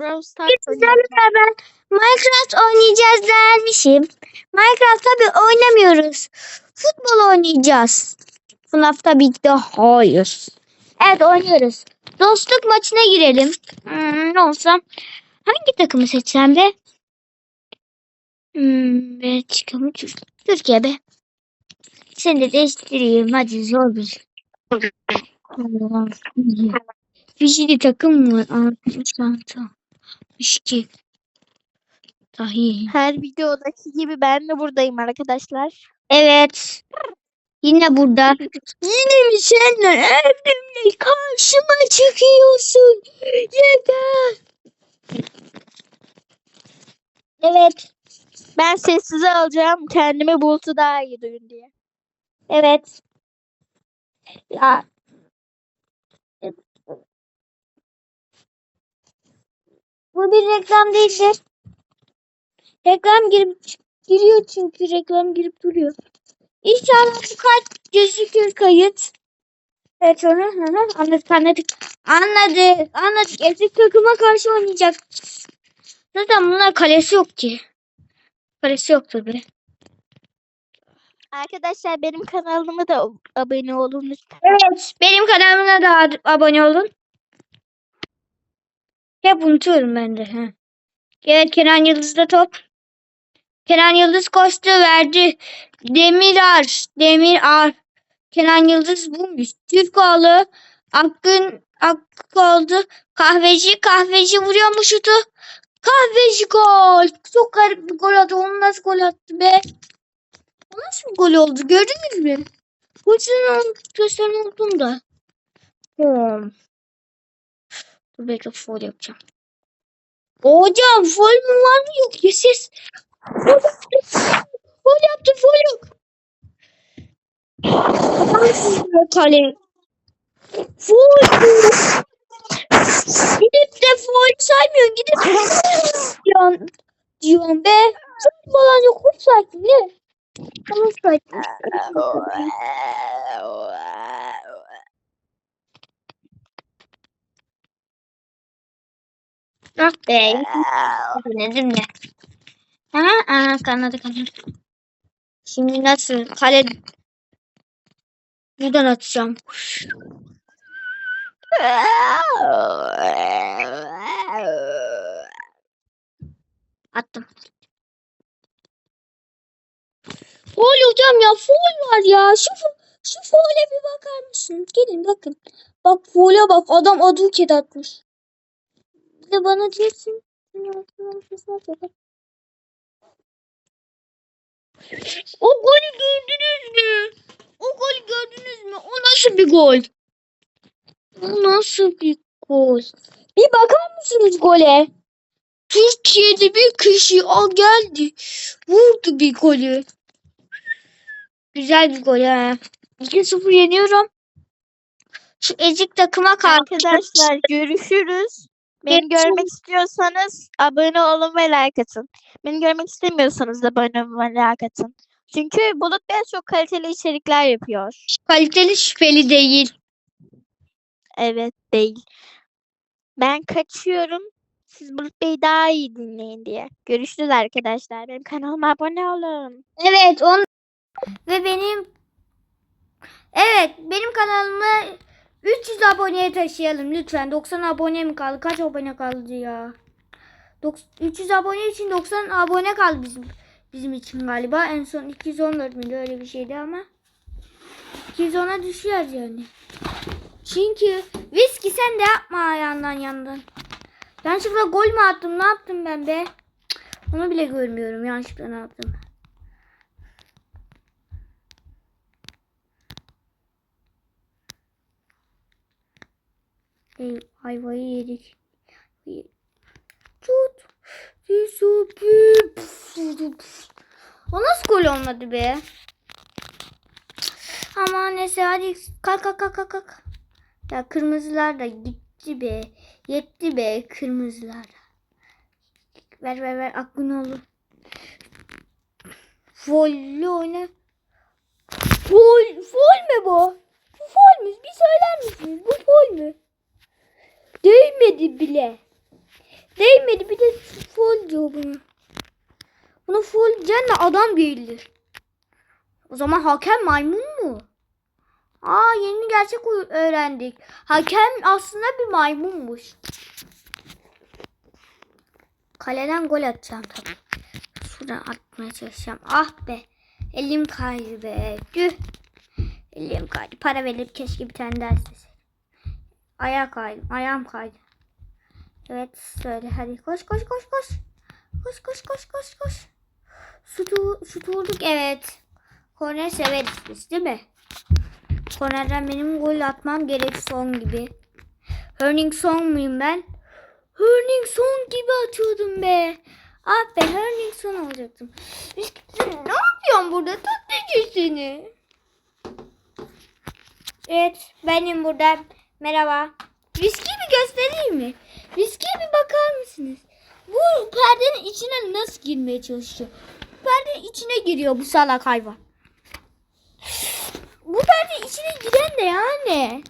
Brawl Stars beraber Minecraft oynayacağız dermişim. Minecraft tabi oynamıyoruz. Futbol oynayacağız. FNAF tabii ki de hayır. Evet oynuyoruz. Dostluk maçına girelim. Hmm, ne olsam. Hangi takımı seçsem be? Hmm, Belçika mı? Türk- Türkiye be. Seni de değiştireyim. Hadi zor bir. şey. Fijili takım var. Altı. 62. Dahi. Her videodaki gibi ben de buradayım arkadaşlar. Evet. Yine burada. Yine mi senle evrimle karşıma çıkıyorsun? Yeter. Evet. Ben sessize alacağım kendimi bulutu daha iyi duyun diye. Evet. Ya. Bu bir reklam değildir. Reklam girip giriyor çünkü reklam girip duruyor. İnşallah bu kart gözükür kayıt. Evet onu anladık anladık. Anladık anladık. Ezik takıma karşı oynayacak. Zaten bunlar kalesi yok ki. Kalesi yok tabi. Arkadaşlar benim kanalıma da abone olun lütfen. Evet benim kanalıma da abone olun. Hep unutuyorum ben de. He. Evet Kenan Yıldız'da top. Kenan Yıldız koştu verdi. Demirar. Demirar. Kenan Yıldız bulmuş. Türkoğlu. Akgün Hakkı oldu. Kahveci. Kahveci vuruyor mu şutu? Kahveci gol. Çok garip bir gol attı. Onu nasıl gol attı be? O nasıl bir gol oldu? Gördünüz mü? Pozisyon pozisyon oldum da. Hmm. Bekle foul yapacağım. Hocam foul mu var mı yok? Yes yes. Foul Foul yaptı foul yok. Kale. Foul. Gidip de foul saymıyorsun. Gidip diyorsun, diyorsun be. Çok falan yok. Offside ne? Offside. Ah be. Denedim de. Ha, aa, kanadı kanadı. Şimdi nasıl? Kale buradan atacağım. Attım. Foul hocam ya foul var ya. Şu şu foul'e bir bakar mısın? Gelin bakın. Bak foul'e bak. Adam aduket atmış. De bana diyorsun. O golü gördünüz mü? O golü gördünüz mü? O nasıl bir gol? O nasıl bir gol? Bir bakar mısınız gole? Türkiye'de bir kişi o geldi. Vurdu bir golü. Güzel bir gol ha. 2-0 yeniyorum. Şu ezik takıma karşı. Arkadaşlar görüşürüz. Beni görmek istiyorsanız abone olun ve like atın. Beni görmek istemiyorsanız da abone olun ve like atın. Çünkü Bulut Bey çok kaliteli içerikler yapıyor. Kaliteli şüpheli değil. Evet değil. Ben kaçıyorum. Siz Bulut Bey'i daha iyi dinleyin diye. Görüşürüz arkadaşlar. Benim kanalıma abone olun. Evet on ve benim Evet benim kanalımı 300 aboneye taşıyalım lütfen. 90 abone mi kaldı? Kaç abone kaldı ya? Dok- 300 abone için 90 abone kaldı bizim bizim için galiba. En son 214 miydi öyle bir şeydi ama 210'a düşüyoruz yani. Çünkü viski sen de yapma yandan yandan. Yanlışlıkla gol mü attım? Ne yaptım ben be? Onu bile görmüyorum. Yanlışlıkla ne yaptım? Ey, ayvayı yedik. Tut. O nasıl gol olmadı be? Ama neyse hadi kalk kalk kalk kalk. Ya kırmızılar da gitti be. Yetti be kırmızılar. Ver ver ver aklın olur. Folle oyna. Fol, fol mü bu? Bu fol mü? Bir söyler misiniz? Bu fol mü? Değmedi bile. Değmedi. Bir de full diyor bunu. Bunu full cennet adam değildir. O zaman hakem maymun mu? Aa yeni gerçek öğrendik. Hakem aslında bir maymunmuş. Kaleden gol atacağım tabii. Şuradan atmaya çalışacağım. Ah be. Elim kaydı be. Tüh. Elim kaydı. Para verip keşke bir tane isteseydim. Ayağa kaydım. Ayağım kaydı. Evet söyle hadi koş koş koş koş. Koş koş koş koş koş. Şutu, şutu vurduk evet. Korner severiz biz değil mi? Kornerden benim gol atmam gerek son gibi. Hörning son muyum ben? Hörning son gibi atıyordum be. Ah be Hörning son olacaktım. Biz- Sen ne yapıyorsun burada? Tatlıcı seni. Evet benim burada. Merhaba. Riski bir göstereyim mi? Riske bir bakar mısınız? Bu perdenin içine nasıl girmeye çalışıyor? Perdenin içine giriyor bu salak hayvan. Bu perdenin içine giren de yani.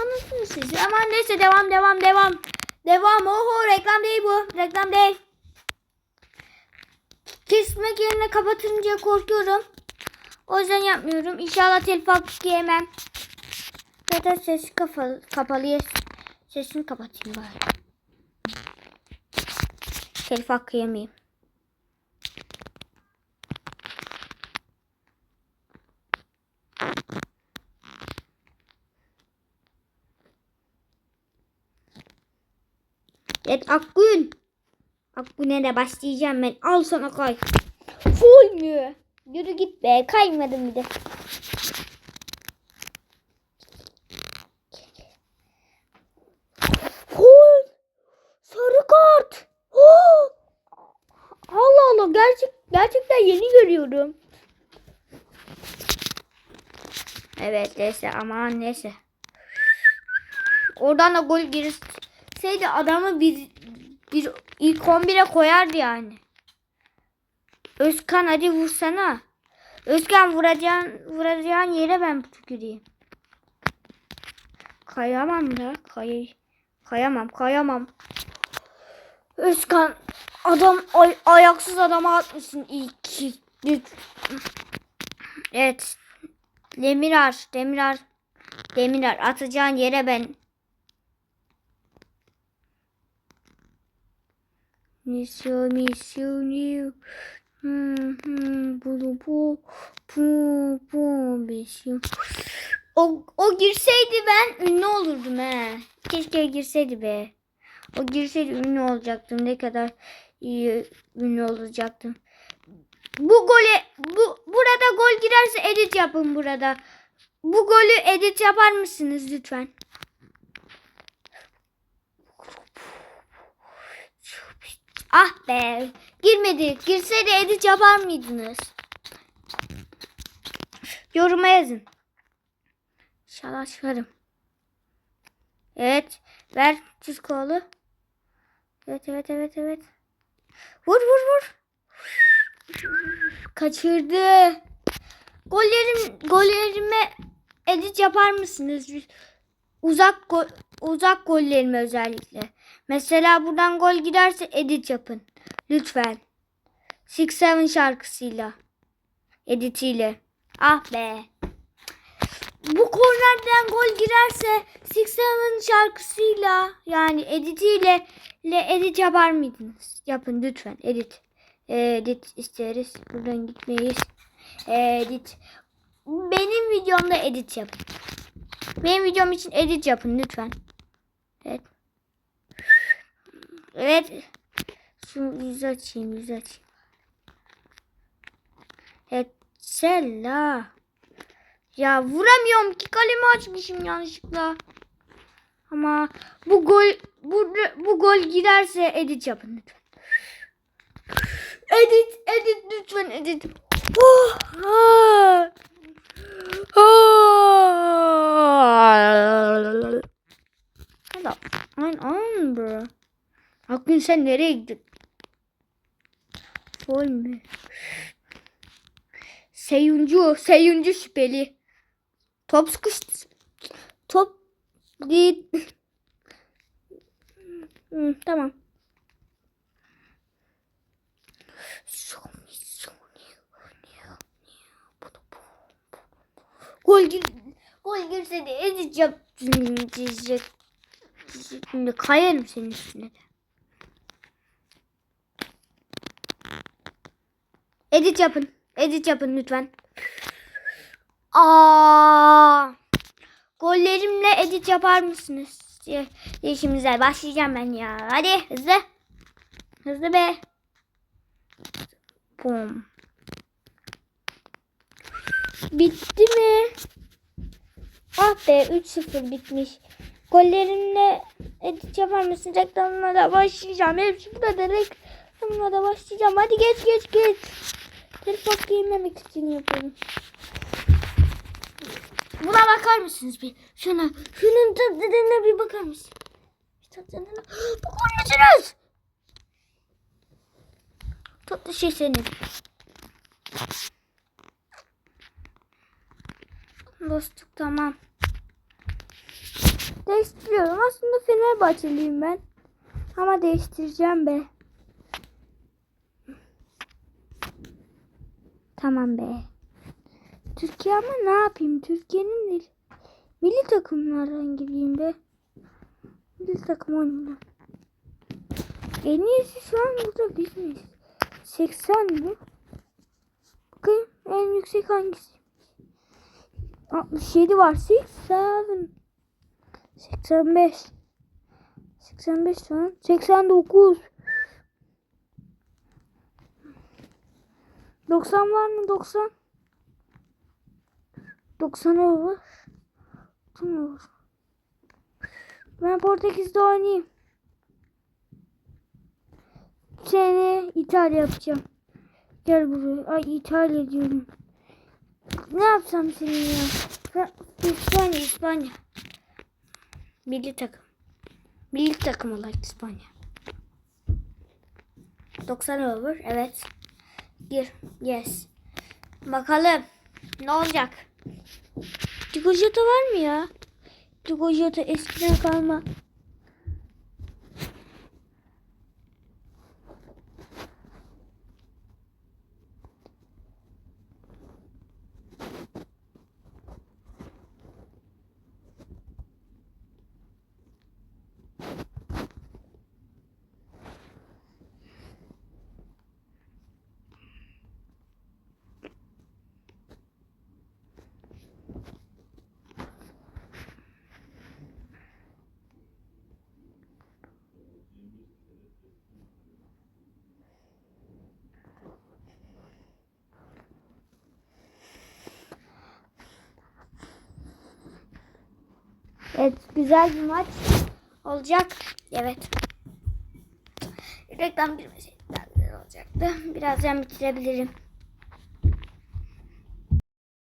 Anladınız siz. Ama neyse devam devam devam. Devam. Oho reklam değil bu. Reklam değil. Kesmek yerine kapatınca korkuyorum. O yüzden yapmıyorum. İnşallah telif hakkı yemem. Zaten ses kapalı, kapalı. Sesini kapatayım bari. Telif hakkı yemeyeyim. Evet Akgün. Akgün'e de başlayacağım ben. Al sana kay. Full mü? Yürü git be. Kaymadım bir de. Görüyorum. Evet neyse aman neyse. Oradan da gol girseydi adamı bir, bir ilk 11'e koyardı yani. Özkan hadi vursana. Özkan vuracağın, vuracağın yere ben tüküreyim. Kayamam da. Kay, kayamam kayamam. Özkan adam ay, ayaksız adama atmışsın ilk. Evet. Demirar, Demirar. Demirar atacağın yere ben. Misyon, misyon, hmm, bu, bu, bu, bu, misyon. O, o girseydi ben ünlü olurdum he. Keşke girseydi be. O girseydi ünlü olacaktım. Ne kadar iyi ünlü olacaktım. Bu gole bu burada gol girerse edit yapın burada. Bu golü edit yapar mısınız lütfen? Ah be. Girmedi. Girseydi edit yapar mıydınız? Yoruma yazın. İnşallah çıkarım. Evet. Ver çiz kolu. Evet evet evet evet. Vur vur vur. Kaçırdı. Gollerim gollerime edit yapar mısınız? Uzak gol, uzak gollerime özellikle. Mesela buradan gol giderse edit yapın. Lütfen. Six Seven şarkısıyla. Editiyle. Ah be. Bu kornerden gol girerse Six Seven şarkısıyla yani editiyle le edit yapar mıydınız? Yapın lütfen edit. Edit isteriz. Buradan gitmeyiz. Edit. Benim videomda edit yapın. Benim videom için edit yapın lütfen. Evet. Evet. Şu yüzü açayım, yüzü açayım. Evet. Sella. Ya vuramıyorum ki kalemi açmışım yanlışlıkla. Ama bu gol bu, bu gol girerse edit yapın lütfen. Edit, edit lütfen edit. Oh, Aman aman bro. Akgün sen nereye gittin? Foul mü? Seyuncu, Seyuncu şüpheli. Top sıkıştı. Top git. Hı, tamam. Gol gir gol girse de edeceğim. Diyecek. Şimdi kayarım senin üstüne. Edit yapın. Edit yapın lütfen. Aa! Gollerimle edit yapar mısınız? Ye- Yeşimizler başlayacağım ben ya. Hadi hızlı. Hızlı be. Bum. Bitti mi? Ah be 3-0 bitmiş. Gollerimle edit yapar mısın? Reklamına da başlayacağım. Hepsi burada da reklamına da başlayacağım. Hadi geç geç geç. Telefon giymemek için yapıyorum. Buna bakar mısınız bir? Şuna, şunun tadına bir bakar mısın? Tadına bakar mısınız? Tatlı şey senin. Dostluk tamam. Değiştiriyorum. Aslında Fenerbahçeliyim ben. Ama değiştireceğim be. Tamam be. Türkiye ama ne yapayım? Türkiye'nin. Milli takımlardan gireyim be. Milli takım oynayalım. En iyisi şu an burada biz miyiz? 80 mi? Bakayım en yüksek hangisi? 67 var. 87. 85. 85 şu an. 89. 90 var mı? 90. 90 olur. 90 olur. Ben Portekiz'de oynayayım. Seni İtalya yapacağım. Gel buraya. Ay İtalya diyorum. Ne yapsam senin ya? İspanya, İspanya. Milli takım. Milli takım olarak İspanya. 90 over. Evet. Gir. Yes. Bakalım. Ne olacak? Digojota var mı ya? Digojota eskiden kalma. Evet güzel bir maç olacak. Evet. Reklam daha güzel olacaktı. Birazdan bitirebilirim.